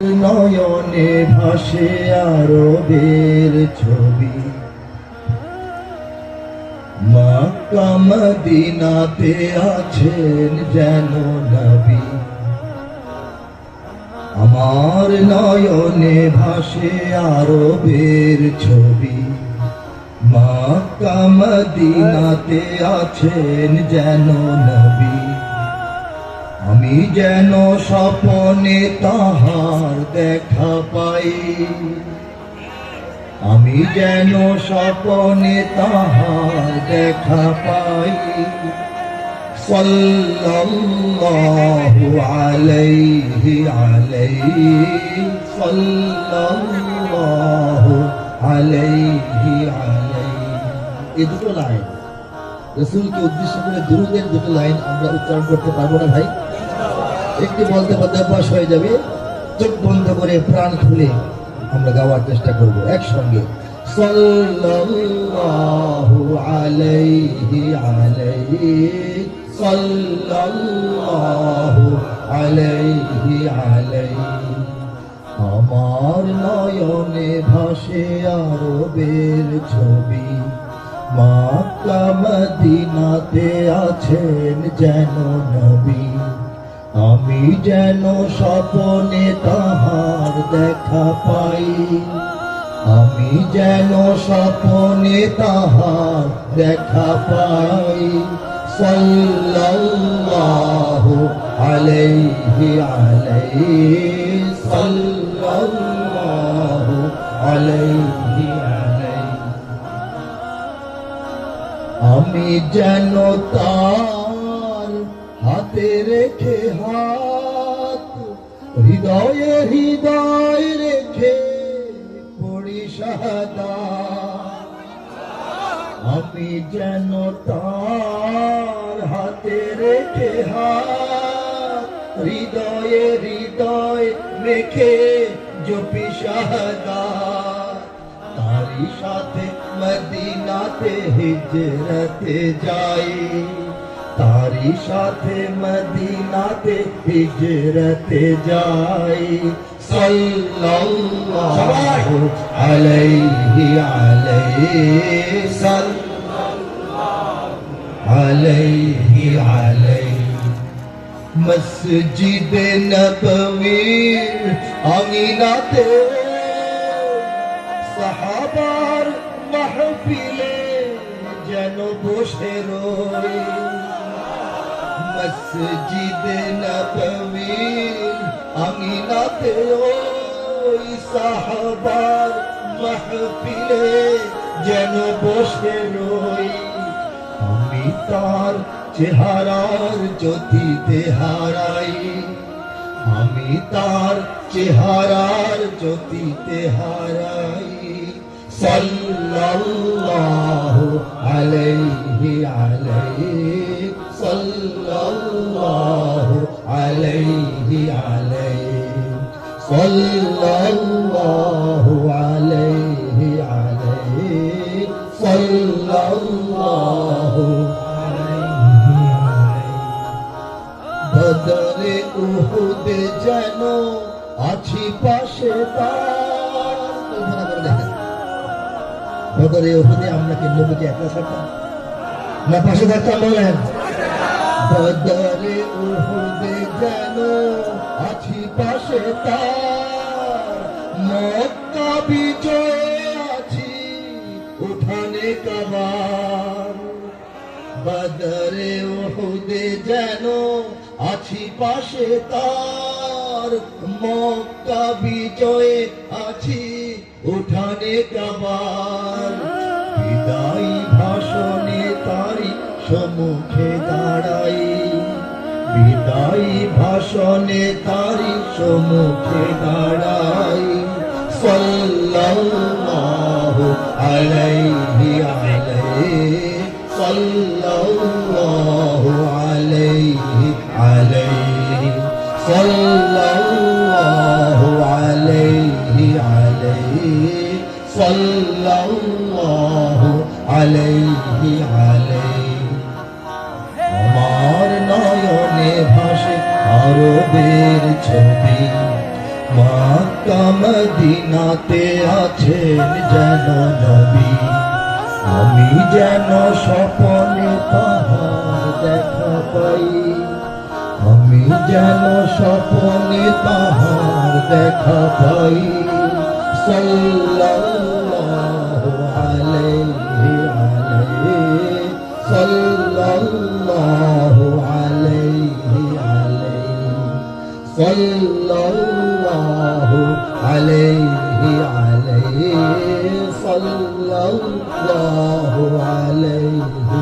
নয়নে ভাসে আরবের ছবি। মক্কা মদিনাতে আছেন যেন নবী। আমার নয়নে ভাসে আরবের ছবি। মক্কা মদিনাতে আছেন যেন নবী। আমি যেন স্বপনে তাহার দেখা পাই। আমি যেন স্বপনে তাহার দেখা পাই। সাল্লাল্লাহু আলাইহি আলাইহি, সাল্লাল্লাহু আলাইহি আলাইহি। এই দুটো লাইন। রসুলকে উদ্দেশ্য করে দুরুদের দুটো লাইন আমরা উচ্চারণ করতে পারব না ভাই? একটি বলতে বলতে অভ্যাস হয়ে যাবে, চোখ বন্ধ করে প্রাণ খুলে আমরা গাওয়ার চেষ্টা করব একসঙ্গে। সাল্লাল্লাহু আমার নয়নে ভাসে আরবের ছবি, মক্কা মদিনাতে আছেন যেন নবী। আমি যেন স্বপনে তাহার দেখা পাই। আমি যেন স্বপনে তাহার দেখা পাই। সাল্লাল্লাহু আলাইহি আলাইহি, সাল্লাল্লাহু আলাইহি আলাইহি। আমি যেন তার আমি যেন তার হাতে রেখে হৃদয়ে হৃদয় রেখে জপি শাহাদা তারি সাথে মদিনাতে হিজরতে যাই। তারি সাথে মদিনাতে হিজরতে যাই। সাল্লাল্লাহু আলাইহি আলাইহি সাল্লাল্লাহু আলাইহি আলাইহি মসজিদ নববীর আমিনাতে সাহাবার মাহফিলে যেন বসে রই মসজিদ নববীর আমিনাতে ওই সাহাবার মাহফিলে যেন বসে রই তার চেহারার জ্যোতিতে হারাই আমি তার চেহারার জ্যোতিতে হারাই সাল্লাল্লাহু আলাইহি আলাইহি, সাল্লাল্লাহু আলাইহি আলাইহি, সাল্লাল্লাহু আলাইহি উহুদে যেন আছি পাশে কল্পনা করে দেখেন বদরে উহুদে আমরা কি নবীকে থাকতাম না পাশে থাকতাম বলেন। বদরে উহুদে যেন আছি পাশে মক্কা বিজয়ে আছি, উঠানে কাবার। বদরে ওহুদে যেন পাশে তার মক্কা বিজয়ে আছি, উঠানে কাবার বিদায়ী ভাষণে তারি সম্মুখে দাঁড়াই। বিদায়ী ভাষণে তারি সম্মুখে দাঁড়াই। সাল্লাল্লাহু আলাইহি আলাইহি সাল্লাল্লাহু সাল্লাল্লাহু আলাইহি আলাইহি সাল্লাল্লাহু আলাইহি আলাইহি আমার নয়নে ভাসে আরবের ছবি। মক্কা মদিনাতে আছেন যেন নবী। আমি যেন স্বপনে তাহার দেখা পাই আমি যেন স্বপনে তাহার দেখা পাই। সাল্লাল্লাহু আলাইহি আলাইহি সাল্লাল্লাহু আলাইহি আলাইহি সাল্লাল্লাহু আলাইহি আলাইহি সাল্লাল্লাহু আলাইহি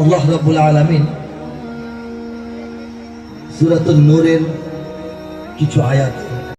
আল্লাহ রাব্বুল আলামিন সূরাতুন নূরের কিছু আয়াত